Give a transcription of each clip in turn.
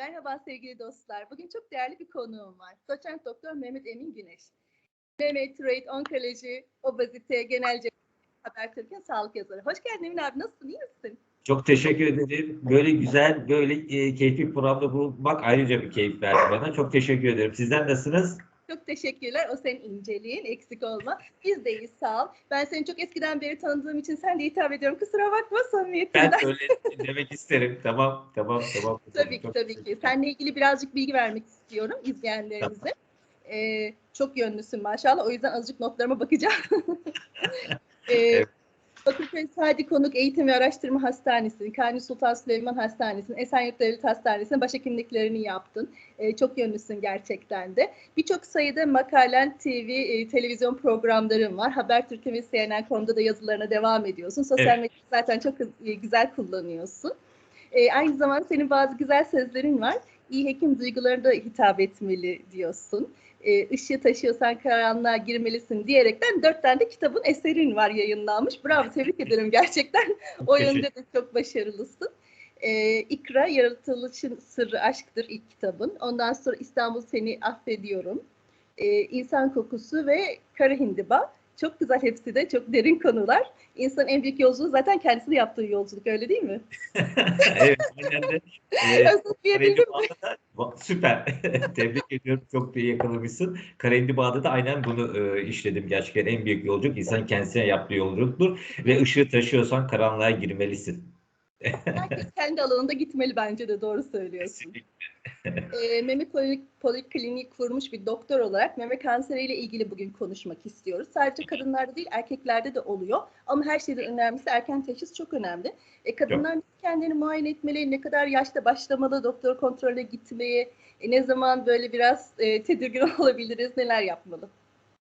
Merhaba sevgili dostlar. Bugün çok değerli bir konuğum var. Doçent Doktor Mehmet Emin Güneş. Mehmet Türeyt, Onkoloji, Obezite, Genel Habertürk'ün sağlık yazarı. Hoş geldin Emin abi. Nasılsın? İyi misin? Çok teşekkür ederim. Böyle güzel, böyle e, keyifli programda bulunmak ayrıca bir keyif verdi bana. Çok teşekkür ederim. Sizler nasılsınız? Çok teşekkürler. O senin inceliğin. Eksik olma. Biz de iyiyiz. Sağ ol. Ben seni çok eskiden beri tanıdığım için sen de hitap ediyorum. Kusura bakma samimiyetinden. Ben öyle demek isterim. Tamam, tamam, tamam. Tabii ki, Çok tabii ki. Seninle ilgili birazcık bilgi vermek istiyorum izleyenlerimize. Ee, çok yönlüsün maşallah. O yüzden azıcık notlarıma bakacağım. ee, Evet. Bakırköy Sadi Konuk Eğitim ve Araştırma Hastanesi'nin, Kanuni Sultan Süleyman Hastanesi'nin, Esenyurt Devlet Hastanesi'nin başhekimliklerini yaptın. Ee, çok yönlüsün gerçekten de. Birçok sayıda makalen, TV, e, televizyon programların var. Habertürk'ün ve CNN.com'da da yazılarına devam ediyorsun. Sosyal Evet. medyayı zaten çok e, güzel kullanıyorsun. E, aynı zamanda senin bazı güzel sözlerin var. İyi hekim duygularına da hitap etmeli diyorsun. E, ışığı taşıyorsan karanlığa girmelisin diyerekten dört tane de kitabın eserin var yayınlanmış. Bravo tebrik ederim gerçekten. o yönde de çok başarılısın. E, İkra Yaratılışın Sırrı Aşktır ilk kitabın. Ondan sonra İstanbul Seni Affediyorum. E, İnsan Kokusu ve Kara Hindiba. Çok güzel hepsi de çok derin konular. İnsanın en büyük yolculuğu zaten kendisi de yaptığı yolculuk öyle değil mi? evet, aynen de. E, Özetleyebildim mi? Karayindibağ'da da Va- süper. Tebrik ediyorum. Çok iyi yakalamışsın. Karayindibağ'da da aynen bunu e, işledim. Gerçekten en büyük yolculuk insan kendisine yaptığı yolculuktur. Ve ışığı taşıyorsan karanlığa girmelisin. Herkes kendi alanında gitmeli bence de doğru söylüyorsun. Kesinlikle. Ee, meme Poli- polikliniği kurmuş bir doktor olarak meme kanseriyle ilgili bugün konuşmak istiyoruz. Sadece kadınlarda değil erkeklerde de oluyor. Ama her şeyden önemlisi erken teşhis çok önemli. E, kadınlar kendini muayene etmeli, ne kadar yaşta başlamalı doktor kontrole gitmeye, e, ne zaman böyle biraz e, tedirgin olabiliriz, neler yapmalı?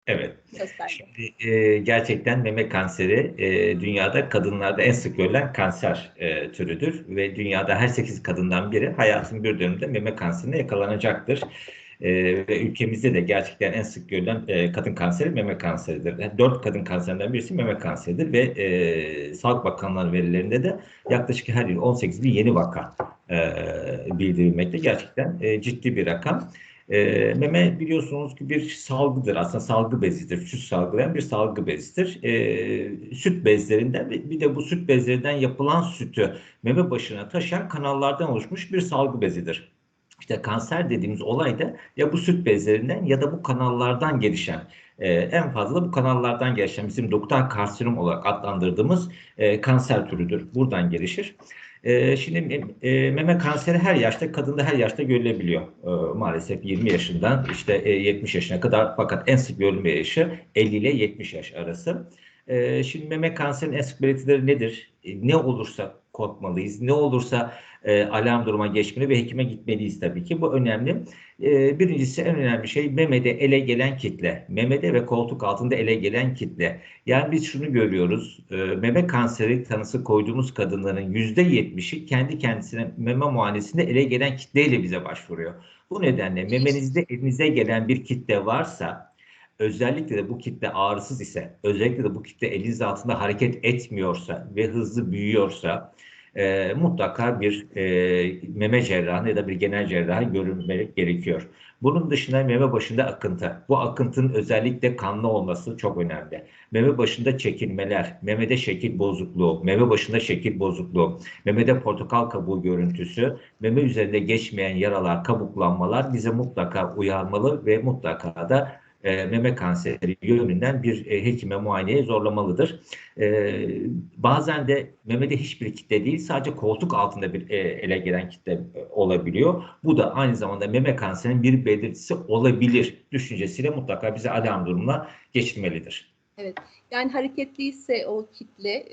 Evet. Şimdi e, gerçekten meme kanseri e, dünyada kadınlarda en sık görülen kanser e, türüdür ve dünyada her 8 kadından biri hayatın bir döneminde meme kanserine yakalanacaktır. E, ve ülkemizde de gerçekten en sık görülen e, kadın kanseri meme kanseridir. Yani 4 kadın kanserinden birisi meme kanseridir ve e, Sağlık Bakanlığı verilerinde de yaklaşık her yıl 18 bin yeni vaka e, bildirilmekte. Gerçekten e, ciddi bir rakam. E, meme biliyorsunuz ki bir salgıdır. Aslında salgı bezidir. Süt salgılayan bir salgı bezidir. E, süt bezlerinden bir de bu süt bezlerinden yapılan sütü meme başına taşıyan kanallardan oluşmuş bir salgı bezidir. İşte kanser dediğimiz olay da ya bu süt bezlerinden ya da bu kanallardan gelişen e, en fazla bu kanallardan gelişen bizim doktor karsinom olarak adlandırdığımız e, kanser türüdür. Buradan gelişir. E, şimdi e, meme kanseri her yaşta, kadında her yaşta görülebiliyor. E, maalesef 20 yaşından işte e, 70 yaşına kadar fakat en sık görülme yaşı 50 ile 70 yaş arası. E, şimdi meme kanserinin en sık belirtileri nedir? E, ne olursa korkmalıyız, ne olursa e, alarm duruma geçmeli ve hekime gitmeliyiz tabii ki. Bu önemli. E, birincisi en önemli şey memede ele gelen kitle. Memede ve koltuk altında ele gelen kitle. Yani biz şunu görüyoruz. E, meme kanseri tanısı koyduğumuz kadınların %70'i kendi kendisine meme muayenesinde ele gelen kitleyle bize başvuruyor. Bu nedenle memenizde elinize gelen bir kitle varsa özellikle de bu kitle ağrısız ise, özellikle de bu kitle eliniz altında hareket etmiyorsa ve hızlı büyüyorsa e, mutlaka bir e, meme cerrahı ya da bir genel cerrahı görülmek gerekiyor. Bunun dışında meme başında akıntı. Bu akıntının özellikle kanlı olması çok önemli. Meme başında çekilmeler, memede şekil bozukluğu, meme başında şekil bozukluğu, memede portakal kabuğu görüntüsü, meme üzerinde geçmeyen yaralar, kabuklanmalar bize mutlaka uyarmalı ve mutlaka da e, meme kanseri yönünden bir e, hekime muayeneye zorlamalıdır. E, bazen de memede hiçbir kitle değil sadece koltuk altında bir e, ele gelen kitle olabiliyor. Bu da aynı zamanda meme kanserinin bir belirtisi olabilir düşüncesiyle mutlaka bize alarm durumuna geçilmelidir. Yani hareketliyse o kitle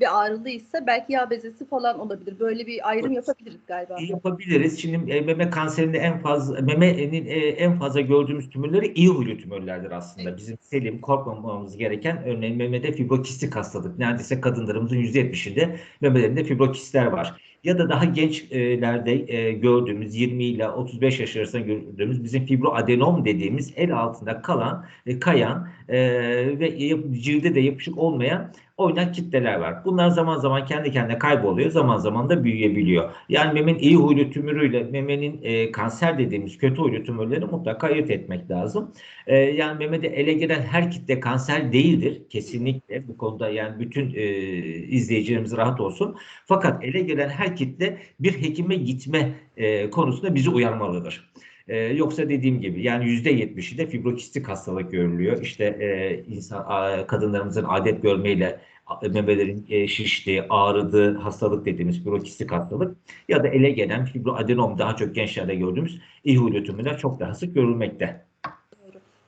ve ağrılıysa belki yağ bezesi falan olabilir. Böyle bir ayrım yapabiliriz galiba. Yapabiliriz. Şimdi e, meme kanserinde en fazla memenin e, en fazla gördüğümüz tümörleri iyi huylu tümörlerdir aslında. Evet. Bizim selim korkmamamız gereken örneğin memede fibrokistik hastalık. Neredeyse kadınlarımızın %70'inde memelerinde fibrokistler var. Ya da daha gençlerde e, gördüğümüz 20 ile 35 yaş arasında gördüğümüz bizim fibroadenom dediğimiz el altında kalan, e, kayan e, ve cilde de yapışık olmayan oynak kitleler var. Bunlar zaman zaman kendi kendine kayboluyor, zaman zaman da büyüyebiliyor. Yani memenin iyi huylu tümörüyle memenin e, kanser dediğimiz kötü huylu tümörleri mutlaka ayırt etmek lazım. E, yani memede ele gelen her kitle kanser değildir. Kesinlikle bu konuda yani bütün e, izleyicilerimiz rahat olsun. Fakat ele gelen her kitle bir hekime gitme e, konusunda bizi uyarmalıdır. Ee, yoksa dediğim gibi yani yüzde yetmişi de fibrokistik hastalık görülüyor. İşte e, insan a, kadınlarımızın adet görmeyle memelerin e, şiştiği, ağrıdığı hastalık dediğimiz fibrokistik hastalık ya da ele gelen fibroadenom daha çok gençlerde gördüğümüz iyi huylu tümörler çok daha sık görülmekte.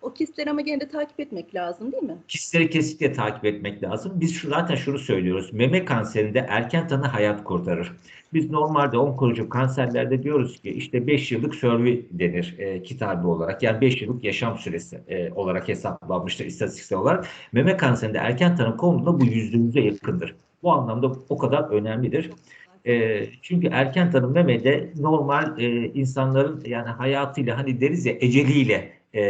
O kistleri ama gene de takip etmek lazım değil mi? Kistleri kesinlikle takip etmek lazım. Biz şu, zaten şunu söylüyoruz. Meme kanserinde erken tanı hayat kurtarır. Biz normalde onkoloji kanserlerde diyoruz ki işte 5 yıllık survey denir e, kitabı olarak. Yani 5 yıllık yaşam süresi e, olarak hesaplanmıştır istatistiksel olarak. Meme kanserinde erken tanı konusunda bu %100'e yakındır. Bu anlamda o kadar önemlidir. E, çünkü erken tanı memede normal e, insanların yani hayatıyla hani deriz ya eceliyle e,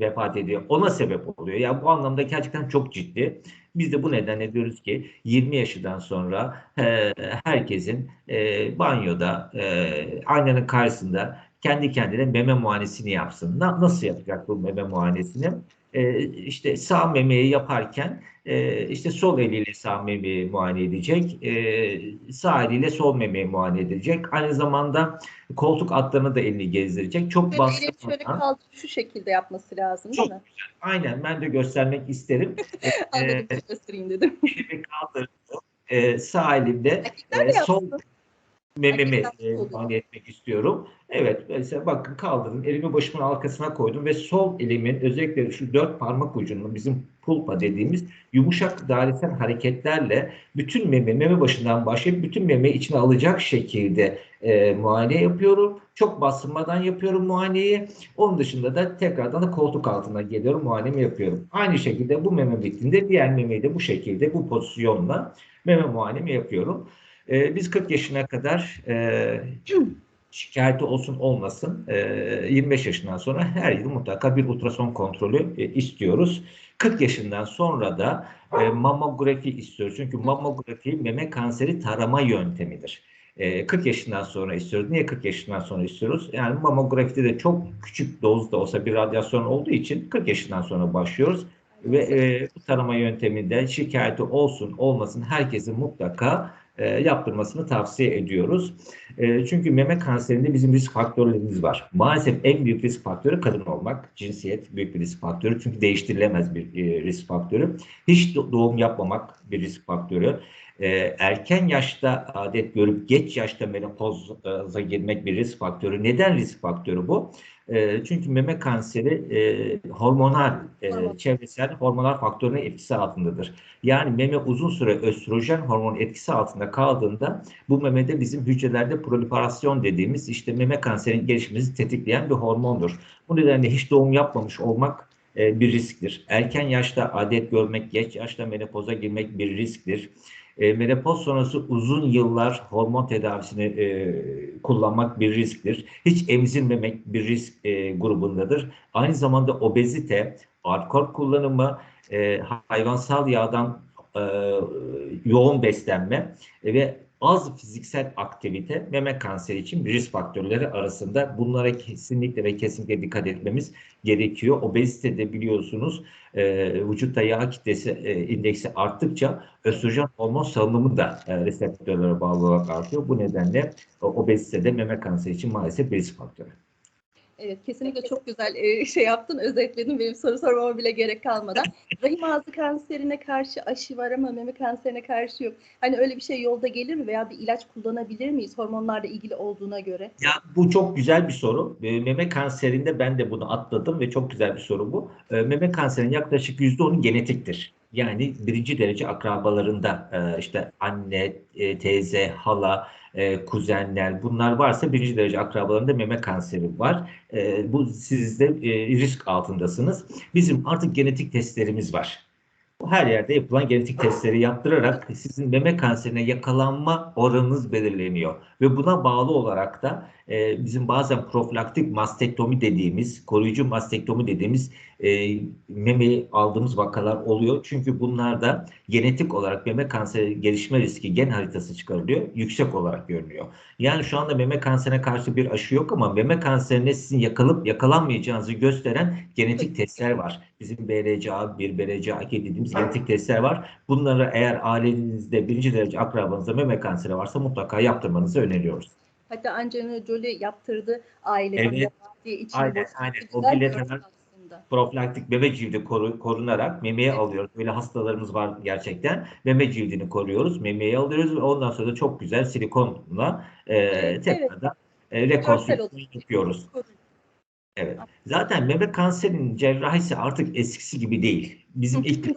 vefat ediyor. Ona sebep oluyor. Yani bu anlamda gerçekten çok ciddi. Biz de bu nedenle diyoruz ki 20 yaşından sonra e, herkesin e, banyoda, e, aynanın karşısında kendi kendine meme muayenesini yapsın. Na- nasıl yapacak bu meme muayenesini? E, işte sağ memeyi yaparken e, işte sol eliyle sağ memeyi muayene edecek, e, sağ eliyle sol memeyi muayene edecek. Aynı zamanda koltuk altlarını da elini gezdirecek. Çok elini şöyle bastırmadan. kaldırıp şu şekilde yapması lazım değil Çok mi? Aynen ben de göstermek isterim. Anladım göstereyim dedim. elimi kaldırdım. Ee, sağ elimde e, sol yapsın. E, sol muayene etmek istiyorum. Evet mesela bakın kaldırdım. Elimi başımın arkasına koydum ve sol elimin özellikle şu dört parmak ucunu bizim pulpa dediğimiz yumuşak dairesel hareketlerle bütün meme, meme başından başlayıp bütün meme içine alacak şekilde e, muayene yapıyorum. Çok bastırmadan yapıyorum muayeneyi. Onun dışında da tekrardan da koltuk altına geliyorum, muayenemi yapıyorum. Aynı şekilde bu meme bittiğinde diğer memeyi de bu şekilde, bu pozisyonla meme muayenemi yapıyorum. Ee, biz 40 yaşına kadar e, şikayeti olsun olmasın e, 25 yaşından sonra her yıl mutlaka bir ultrason kontrolü e, istiyoruz. 40 yaşından sonra da e, mamografi istiyoruz. Çünkü mamografi meme kanseri tarama yöntemidir. E, 40 yaşından sonra istiyoruz. Niye 40 yaşından sonra istiyoruz? Yani mamografide de çok küçük dozda olsa bir radyasyon olduğu için 40 yaşından sonra başlıyoruz. Ve e, bu tarama yönteminde şikayeti olsun olmasın herkesin mutlaka e, yaptırmasını tavsiye ediyoruz. E, çünkü meme kanserinde bizim risk faktörlerimiz var. Maalesef en büyük risk faktörü kadın olmak. Cinsiyet büyük bir risk faktörü. Çünkü değiştirilemez bir e, risk faktörü. Hiç do- doğum yapmamak bir risk faktörü. Erken yaşta adet görüp geç yaşta menopoza girmek bir risk faktörü. Neden risk faktörü bu? E, çünkü meme kanseri e, hormonal, e, çevresel hormonal faktörünün etkisi altındadır. Yani meme uzun süre östrojen hormonun etkisi altında kaldığında bu memede bizim hücrelerde proliferasyon dediğimiz işte meme kanserinin gelişmemizi tetikleyen bir hormondur. Bu nedenle hiç doğum yapmamış olmak e, bir risktir. Erken yaşta adet görmek, geç yaşta menopoza girmek bir risktir. E, menopoz sonrası uzun yıllar hormon tedavisini e, kullanmak bir risktir. Hiç emzirmemek bir risk e, grubundadır. Aynı zamanda obezite, alkol kullanımı, e, hayvansal yağdan e, yoğun beslenme ve az fiziksel aktivite meme kanseri için risk faktörleri arasında. Bunlara kesinlikle ve kesinlikle dikkat etmemiz gerekiyor. Obezitede biliyorsunuz e, vücutta yağ kitlesi e, indeksi arttıkça östrojen hormon salınımı da e, reseptörlere bağlı olarak artıyor. Bu nedenle e, obezitede meme kanseri için maalesef risk faktörü. Evet kesinlikle çok güzel şey yaptın, özetledin. Benim soru sormama bile gerek kalmadan. Rahim ağzı kanserine karşı aşı var ama meme kanserine karşı yok. Hani öyle bir şey yolda gelir mi veya bir ilaç kullanabilir miyiz hormonlarla ilgili olduğuna göre? Ya bu çok güzel bir soru. Meme kanserinde ben de bunu atladım ve çok güzel bir soru bu. Meme kanserinin yaklaşık %10'u genetiktir. Yani birinci derece akrabalarında e, işte anne, e, teyze, hala, e, kuzenler bunlar varsa birinci derece akrabalarında meme kanseri var. E, Bu siz de e, risk altındasınız. Bizim artık genetik testlerimiz var. Her yerde yapılan genetik testleri yaptırarak sizin meme kanserine yakalanma oranınız belirleniyor. Ve buna bağlı olarak da e, bizim bazen profilaktik mastektomi dediğimiz, koruyucu mastektomi dediğimiz e, meme aldığımız vakalar oluyor. Çünkü bunlarda genetik olarak meme kanseri gelişme riski gen haritası çıkarılıyor. Yüksek olarak görünüyor. Yani şu anda meme kanserine karşı bir aşı yok ama meme kanserine sizin yakalıp yakalanmayacağınızı gösteren genetik testler var. Bizim BRCA1, BRCA2 dediğimiz genetik testler var. Bunları eğer ailenizde birinci derece akrabanızda meme kanseri varsa mutlaka yaptırmanızı öneriyoruz. Hatta Angelina Jolie yaptırdı aile Evet. diye için Aynen, aynen. O aslında. Profilaktik meme cildi koru- korunarak memeye alıyoruz. Böyle hastalarımız var gerçekten. Meme cildini koruyoruz. Memeyi alıyoruz ve ondan sonra da çok güzel silikonla e, Evet, tekrardan e, rekonstrüksiyon yapıyoruz. Evet. Zaten meme kanserinin cerrahisi artık eskisi gibi değil. Bizim ilk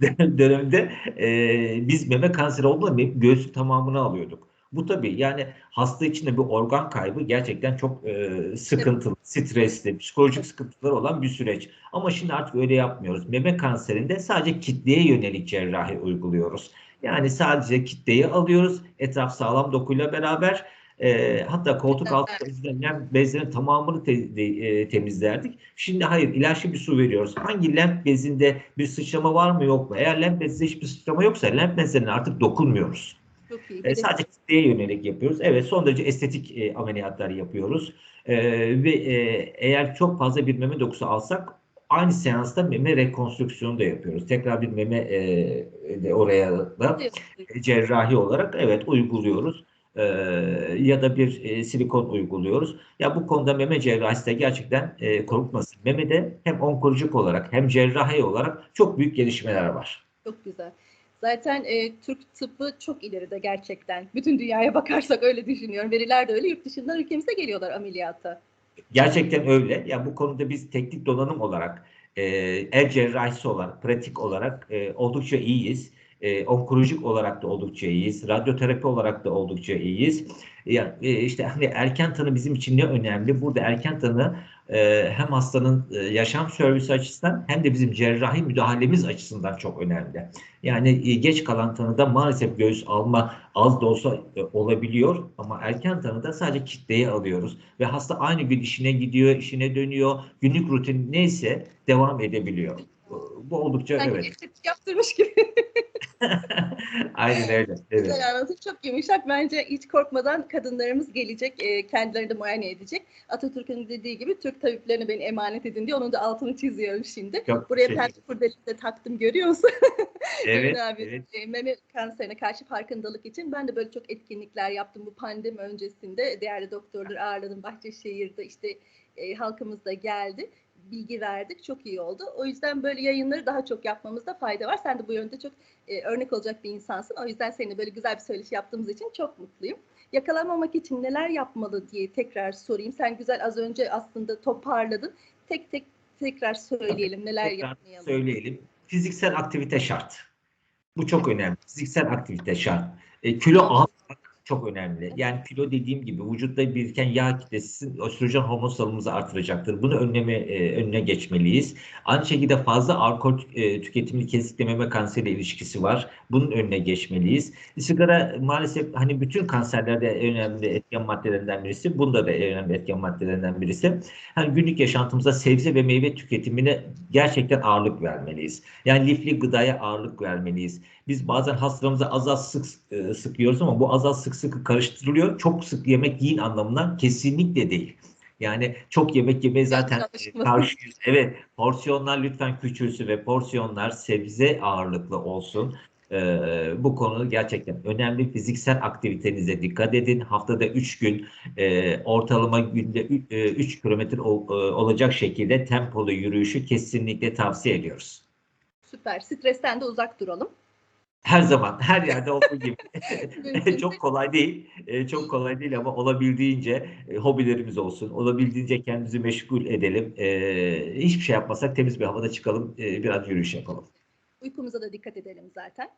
dönemde e, biz meme kanseri olduğunda göğsün tamamını alıyorduk. Bu tabii yani hasta için de bir organ kaybı gerçekten çok e, sıkıntılı, stresli, psikolojik sıkıntılar olan bir süreç. Ama şimdi artık öyle yapmıyoruz. Meme kanserinde sadece kitleye yönelik cerrahi uyguluyoruz. Yani sadece kitleyi alıyoruz, etraf sağlam dokuyla beraber e, hatta koltuk altı temizlenen bezlerin tamamını te- de- e, temizlerdik. Şimdi hayır ilaçlı bir su veriyoruz. Hangi lenf bezinde bir sıçrama var mı yok mu? Eğer lenf bezinde hiçbir sıçrama yoksa lenf bezlerine artık dokunmuyoruz. Çok iyi. E, sadece kitleye yönelik yapıyoruz. Evet son derece estetik e, ameliyatlar yapıyoruz. E, ve e, eğer çok fazla bir meme dokusu alsak aynı seansta meme rekonstrüksiyonu da yapıyoruz. Tekrar bir meme e, de oraya da cerrahi olarak evet uyguluyoruz. Ee, ya da bir e, silikon uyguluyoruz. Ya bu konuda meme cerrahisi de gerçekten e, korkmasın. Memede hem onkolojik olarak hem cerrahi olarak çok büyük gelişmeler var. Çok güzel. Zaten e, Türk tıbbı çok ileride gerçekten. Bütün dünyaya bakarsak öyle düşünüyorum. Veriler de öyle. Yurt dışından ülkemize geliyorlar ameliyata. Gerçekten öyle. Ya bu konuda biz teknik donanım olarak, e, el cerrahisi olarak, pratik olarak e, oldukça iyiyiz. E, onkolojik olarak da oldukça iyiyiz. Radyoterapi olarak da oldukça iyiyiz. Ya e, işte hani erken tanı bizim için ne önemli? Burada erken tanı e, hem hastanın e, yaşam servisi açısından hem de bizim cerrahi müdahalemiz açısından çok önemli. Yani e, geç kalan tanıda maalesef göğüs alma az da olsa olabiliyor ama erken tanıda sadece kitleye alıyoruz ve hasta aynı gün işine gidiyor, işine dönüyor, günlük rutin neyse devam edebiliyor. Bu oldukça Sanki evet. estetik yaptırmış gibi. Aynen öyle. Evet. Güzel anlatım. Çok yumuşak. Bence hiç korkmadan kadınlarımız gelecek. E, kendilerini de muayene edecek. Atatürk'ün dediği gibi Türk tabiplerine beni emanet edin diye. Onun da altını çiziyorum şimdi. Çok Buraya şey- pembe kurdelesi de taktım görüyor musun? Evet, abi, evet. e, meme kanserine karşı farkındalık için ben de böyle çok etkinlikler yaptım bu pandemi öncesinde. Değerli doktorları ağırladım Bahçeşehir'de işte e, halkımız da geldi. Bilgi verdik. Çok iyi oldu. O yüzden böyle yayınları daha çok yapmamızda fayda var. Sen de bu yönde çok e, örnek olacak bir insansın. O yüzden seninle böyle güzel bir söyleşi yaptığımız için çok mutluyum. Yakalanmamak için neler yapmalı diye tekrar sorayım. Sen güzel az önce aslında toparladın. Tek tek tekrar söyleyelim neler Tekrar yapmayalım. söyleyelim. Fiziksel aktivite şart. Bu çok önemli. Fiziksel aktivite şart. E, kilo almak çok önemli. Yani kilo dediğim gibi vücutta biriken yağ kitlesi östrojen hormon salımımızı artıracaktır. Bunu önleme e, önüne geçmeliyiz. Aynı şekilde fazla alkol e, tüketimini kesinlikle meme kanseriyle ilişkisi var. Bunun önüne geçmeliyiz. Sigara maalesef hani bütün kanserlerde önemli etken maddelerinden birisi. Bunda da önemli etken maddelerinden birisi. Hani günlük yaşantımızda sebze ve meyve tüketimine gerçekten ağırlık vermeliyiz. Yani lifli gıdaya ağırlık vermeliyiz. Biz bazen hastalarımıza az az sık e, sık yiyoruz ama bu az az sık sık karıştırılıyor. Çok sık yemek yiyin anlamından kesinlikle değil. Yani çok yemek yemeye zaten e, karşıyız. Evet, porsiyonlar lütfen küçülsün ve porsiyonlar sebze ağırlıklı olsun. Ee, bu konu gerçekten önemli. Fiziksel aktivitenize dikkat edin. Haftada 3 gün e, ortalama günde 3 kilometre ol- e, olacak şekilde tempolu yürüyüşü kesinlikle tavsiye ediyoruz. Süper. Stresten de uzak duralım. Her zaman, her yerde olduğu gibi. Çok kolay değil, e, çok kolay değil ama olabildiğince e, hobilerimiz olsun, olabildiğince kendimizi meşgul edelim. E, hiçbir şey yapmasak temiz bir havada çıkalım, e, biraz yürüyüş yapalım. Uykumuza da dikkat edelim zaten.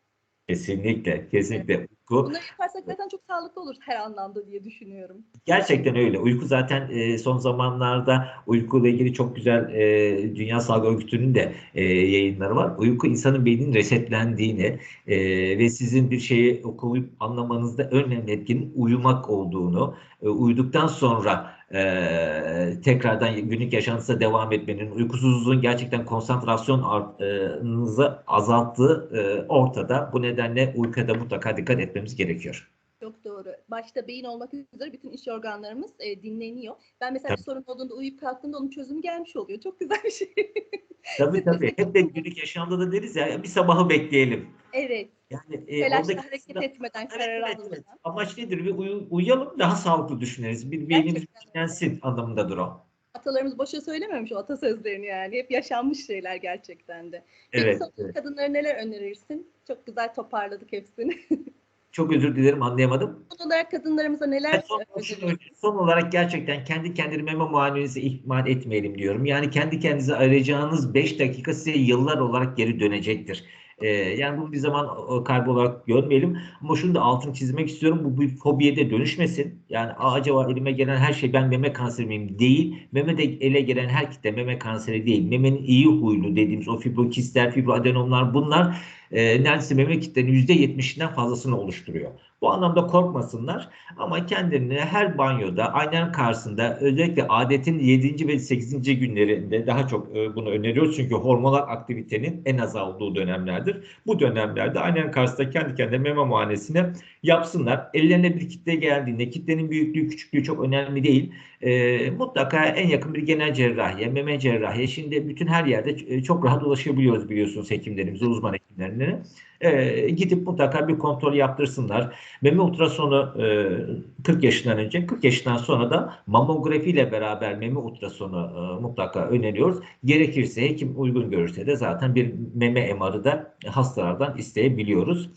Kesinlikle, kesinlikle. Uyku Bunları yaparsak zaten çok sağlıklı oluruz her anlamda diye düşünüyorum. gerçekten öyle. Uyku zaten e, son zamanlarda uykuyla ilgili çok güzel e, Dünya Sağlık Örgütü'nün de e, yayınları var. Uyku insanın beyninin resetlendiğini e, ve sizin bir şeyi okuyup anlamanızda en önemli etkinin uyumak olduğunu, e, uyuduktan sonra e, tekrardan günlük yaşantısına devam etmenin, uykusuzluğun gerçekten konsantrasyon artınızı azalttığı e, ortada. Bu nedenle uykuya da mutlaka dikkat etmemiz gerekiyor. Çok doğru. Başta beyin olmak üzere bütün iş organlarımız e, dinleniyor. Ben mesela bir Tabii. sorun olduğunda uyuyup kalktığımda onun çözümü gelmiş oluyor. Çok güzel bir şey. Tabii tabii. Hep de günlük yaşamda da deriz ya bir sabahı bekleyelim. evet. Yani e, Telaşla oradaki hareket etmeden, Evet, karar evet, almadan. evet. Amaç nedir? Bir uyu- uyuyalım daha sağlıklı düşüneriz. Bir beynimiz dinlensin anlamındadır o. Atalarımız boşa söylememiş o atasözlerini yani. Hep yaşanmış şeyler gerçekten de. Peki Evet, son evet. kadınlara neler önerirsin? Çok güzel toparladık hepsini. Çok özür dilerim anlayamadım. Son olarak kadınlarımıza neler son, önerirsin? son olarak gerçekten kendi kendine meme muayenenizi ihmal etmeyelim diyorum. Yani kendi kendinize ayıracağınız 5 dakika size yıllar olarak geri dönecektir. Ee, yani bunu bir zaman kaybı olarak görmeyelim. Ama şunu da altını çizmek istiyorum. Bu bir fobiye de dönüşmesin. Yani "Aa, acaba elime gelen her şey ben meme kanseri miyim? Değil. Meme de ele gelen her kitle meme kanseri değil. Memenin iyi huylu dediğimiz o fibrokistler, fibroadenomlar bunlar e, neredeyse meme kitlenin %70'inden fazlasını oluşturuyor. Bu anlamda korkmasınlar ama kendilerini her banyoda aynaların karşısında özellikle adetin 7. ve 8. günlerinde daha çok e, bunu öneriyoruz. Çünkü hormonal aktivitenin en az olduğu dönemlerdir. Bu dönemlerde aynaların karşısında kendi kendine meme muayenesini yapsınlar. Ellerine bir kitle geldiğinde kitlenin büyüklüğü küçüklüğü çok önemli değil. E, mutlaka en yakın bir genel cerrahiye, meme cerrahiye. Şimdi bütün her yerde e, çok rahat ulaşabiliyoruz biliyorsunuz hekimlerimize, uzman hekimlerine. E, gidip mutlaka bir kontrol yaptırsınlar. Meme ultrasonu e, 40 yaşından önce, 40 yaşından sonra da mamografi ile beraber meme ultrasonu e, mutlaka öneriyoruz. Gerekirse hekim uygun görürse de zaten bir meme MR'ı da hastalardan isteyebiliyoruz.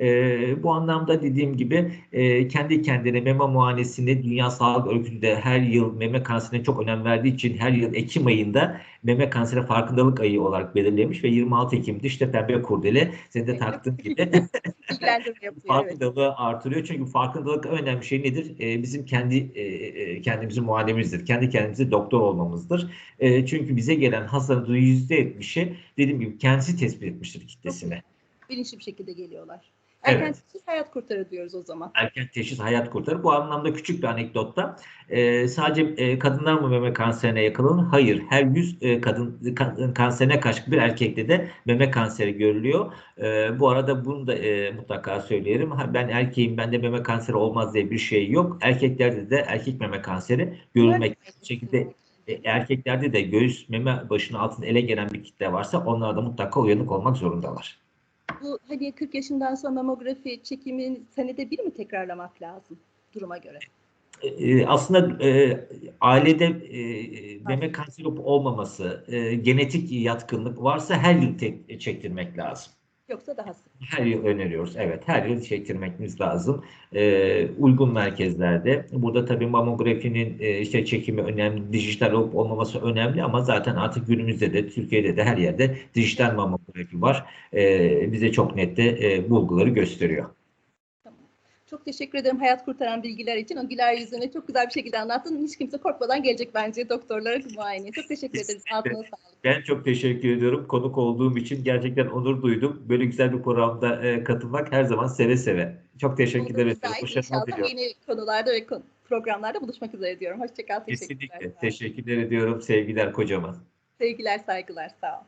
E, bu anlamda dediğim gibi e, kendi kendine meme muayenesini Dünya Sağlık Örgütü de her yıl meme kanserine çok önem verdiği için her yıl Ekim ayında meme kanseri farkındalık ayı olarak belirlemiş ve 26 Ekim'de işte pembe kurdele senin de taktığın gibi yapıyor. Evet. farkındalığı artırıyor. Çünkü farkındalık önemli şey nedir? Ee, bizim kendi e, e, kendimizin muayenemizdir. Kendi kendimize doktor olmamızdır. E, çünkü bize gelen hastaların %70'i dediğim gibi kendisi tespit etmiştir kitlesine. Bilinçli bir şekilde geliyorlar. Evet. Erken teşhis hayat kurtarır diyoruz o zaman. Erken teşhis hayat kurtarır. Bu anlamda küçük bir anekdotta e, sadece e, kadınlar mı meme kanserine yakalanır? Hayır. Her 100 e, kadın kadın kanserine karşı bir erkekte de meme kanseri görülüyor. E, bu arada bunu da e, mutlaka söyleyelim. Ha, ben erkeğim bende meme kanseri olmaz diye bir şey yok. Erkeklerde de erkek meme kanseri görülmek bu şekilde e, erkeklerde de göğüs meme başının altında ele gelen bir kitle varsa onlar da mutlaka uyanık olmak zorundalar. Bu hani 40 yaşından sonra mamografi çekimini senede bir mi tekrarlamak lazım duruma göre? E, aslında e, ailede e, meme kanseri olmaması, e, genetik yatkınlık varsa her yıl tek, çektirmek lazım. Yoksa daha sık. Her yıl öneriyoruz. Evet, her yıl çektirmemiz lazım. E, uygun merkezlerde. Burada tabii mamografinin e, işte çekimi önemli, dijital olup olmaması önemli ama zaten artık günümüzde de Türkiye'de de her yerde dijital mamografi var. E, bize çok net de e, bulguları gösteriyor. Çok teşekkür ederim hayat kurtaran bilgiler için. O güler yüzünü çok güzel bir şekilde anlattın. Hiç kimse korkmadan gelecek bence doktorlara muayeneye. Çok teşekkür ederiz. Ağzına sağlık. Ben çok teşekkür ediyorum. Konuk olduğum için gerçekten onur duydum. Böyle güzel bir programda e, katılmak her zaman seve seve. Çok teşekkürler daim Başarılar İnşallah diliyorum. yeni konularda ve programlarda buluşmak üzere diyorum. Hoşçakal. Teşekkürler. Kesinlikle. Teşekkürler ediyorum. Sevgiler kocaman. Sevgiler, saygılar. Sağ ol.